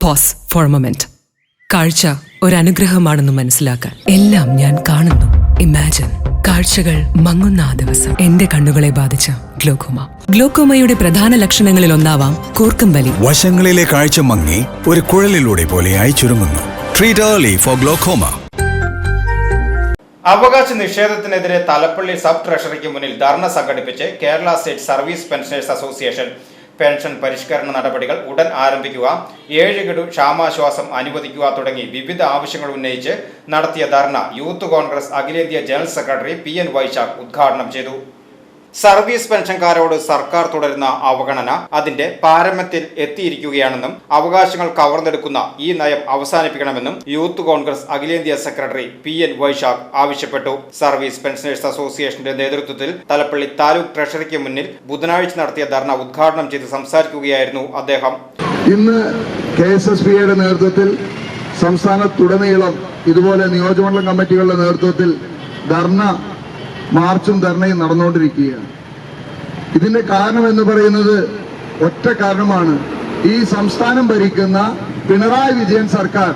Pose four moment കാഴ്ച അനുഗ്രഹമാണെന്ന് മനസ്സിലാക്കാൻ എല്ലാം ഞാൻ കാണുന്നു. ഇമാജിൻ കാഴ്ചകൾ മങ്ങുന്ന ആ ദിവസം. എന്റെ കണ്ണുകളെ ബാധിച്ച ഗ്ലോക്കോമ. ഗ്ലോക്കോമയുടെ പ്രധാന ലക്ഷണങ്ങളിൽ ഒന്നാവാം കൂർക്കം വലി വശങ്ങളിലെ കാഴ്ച മങ്ങി ഒരു കുഴലിലൂടെ പോലെയായി ചുരുങ്ങുന്നു. ട്രീറ്റ് ഏർലി ഫോർ ഗ്ലോക്കോമ അവകാശ നിഷേധത്തിനെതിരെ തലപ്പള്ളി സബ് ട്രഷറിക്ക് മുന്നിൽ ധർണ സംഘടിപ്പിച്ച് Kerala state service pensioners association pension പരിഷ്കരണ നടപടികൾ ഉടൻ ആരംഭിക്കുക. ഏഴ് ഗഡു ക്ഷാമാശ്വാസം അനുവദിക്കുക തുടങ്ങി വിവിധ ആവശ്യങ്ങൾ ഉന്നയിച്ച് നടത്തിയ ധർണ യൂത്ത് കോൺഗ്രസ് അഖിലേന്ത്യാ general secretary P N Vaisakh ഉദ്ഘാടനം ചെയ്തു. സർവീസ് പെൻഷൻകാരോട് സർക്കാർ തുടരുന്ന അവഗണന അതിന്റെ പാരമ്യത്തിൽ എത്തിയിരിക്കുകയാണെന്നും അവകാശങ്ങൾ കവർന്നെടുക്കുന്ന ഈ നയം അവസാനിപ്പിക്കണമെന്നും യൂത്ത് കോൺഗ്രസ് അഖിലേന്ത്യാ സെക്രട്ടറി പി എൻ വൈശാഖ് ആവശ്യപ്പെട്ടു. സർവീസ് പെൻഷനേഴ്സ് അസോസിയേഷന്റെ നേതൃത്വത്തിൽ തലപ്പള്ളി താലൂക്ക് ട്രഷറിക്ക് മുന്നിൽ ബുധനാഴ്ച നടത്തിയ ധർണ ഉദ്ഘാടനം ചെയ്ത് സംസാരിക്കുകയായിരുന്നു അദ്ദേഹം. ഇന്ന് കെ എസ് എസ് പിയുടെ നേതൃത്വത്തിൽ സംസ്ഥാനത്തുടനീളം ഇതുപോലെ നിയോജകമണ്ഡലം കമ്മിറ്റികളുടെ നേതൃത്വത്തിൽ ധർണ മാർച്ചും ധർണയും നടന്നുകൊണ്ടിരിക്കുകയാണ്. ഇതിന്റെ കാരണം എന്ന് പറയുന്നത് ഒറ്റ കാരണമാണ്. ഈ സംസ്ഥാനം ഭരിക്കുന്ന പിണറായി വിജയൻ സർക്കാർ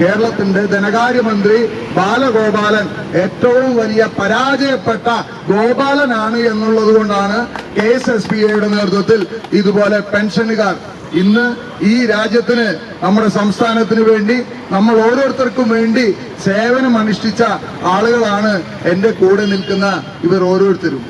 കേരളത്തിന്റെ ധനകാര്യമന്ത്രി ബാലഗോപാലൻ ഏറ്റവും വലിയ പരാജയപ്പെട്ട ഗോപാലനാണ് എന്നുള്ളത് കൊണ്ടാണ് കെ എസ് എസ് പി എയുടെ നേതൃത്വത്തിൽ ഇതുപോലെ പെൻഷനുകാർ. ഇന്ന് ഈ രാജ്യത്തിന് നമ്മുടെ സംസ്ഥാനത്തിന് വേണ്ടി നമ്മൾ ഓരോരുത്തർക്കും വേണ്ടി സേവനം അനുഷ്ഠിച്ച ആളുകളാണ് എന്റെ കൂടെ നിൽക്കുന്ന ഇവർ ഓരോരുത്തരും.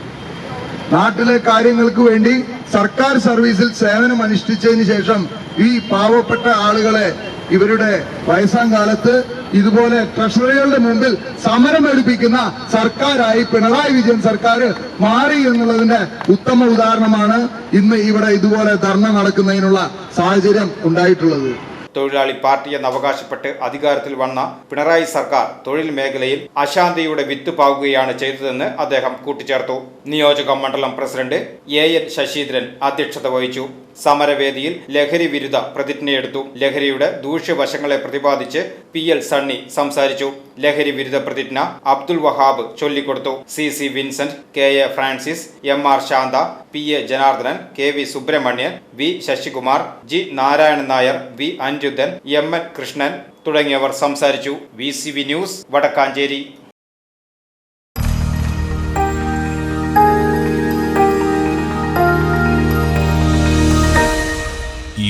നാട്ടിലെ കാര്യങ്ങൾക്ക് വേണ്ടി സർക്കാർ സർവീസിൽ സേവനം അനുഷ്ഠിച്ചതിന് ശേഷം ഈ പാവപ്പെട്ട ആളുകളെ ഇവരുടെ വയസ്സാം കാലത്ത് ഇതുപോലെ ട്രഷറികളുടെ മുമ്പിൽ സമരം എടുപ്പിക്കുന്ന സർക്കാരായി പിണറായി വിജയൻ സർക്കാർ മാറി എന്നുള്ളതിന്റെ ഉത്തമ ഉദാഹരണമാണ് ഇന്ന് ഇവിടെ ഇതുപോലെ ധർണ നടക്കുന്നതിനുള്ള സാഹചര്യം ഉണ്ടായിട്ടുള്ളത്. തൊഴിലാളി പാർട്ടി എന്ന് അവകാശപ്പെട്ട് അധികാരത്തിൽ വന്ന പിണറായി സർക്കാർ തൊഴിൽ മേഖലയിൽ അശാന്തിയുടെ വിത്ത് പാകുകയാണ് ചെയ്തതെന്ന് അദ്ദേഹം കൂട്ടിച്ചേർത്തു. നിയോജക മണ്ഡലം പ്രസിഡന്റ് എ എൻ ശശീന്ദ്രൻ അധ്യക്ഷത വഹിച്ചു. സമരവേദിയിൽ ലഹരി വിരുദ്ധ പ്രതിജ്ഞയെടുത്തു. ലഹരിയുടെ ദൂഷ്യവശങ്ങളെ പ്രതിപാദിച്ച് പി എൽ സണ്ണി സംസാരിച്ചു. ലഹരി വിരുദ്ധ പ്രതിജ്ഞ അബ്ദുൽ വഹാബ് ചൊല്ലിക്കൊടുത്തു. C C Vincent K A Francis M R Shantha P A Janardhanan K V Subramanian V Sasikumar G Narayanan Nair V Aniruddhan M N Krishnan തുടങ്ങിയവർ സംസാരിച്ചു. V C V news Vadakkanchery.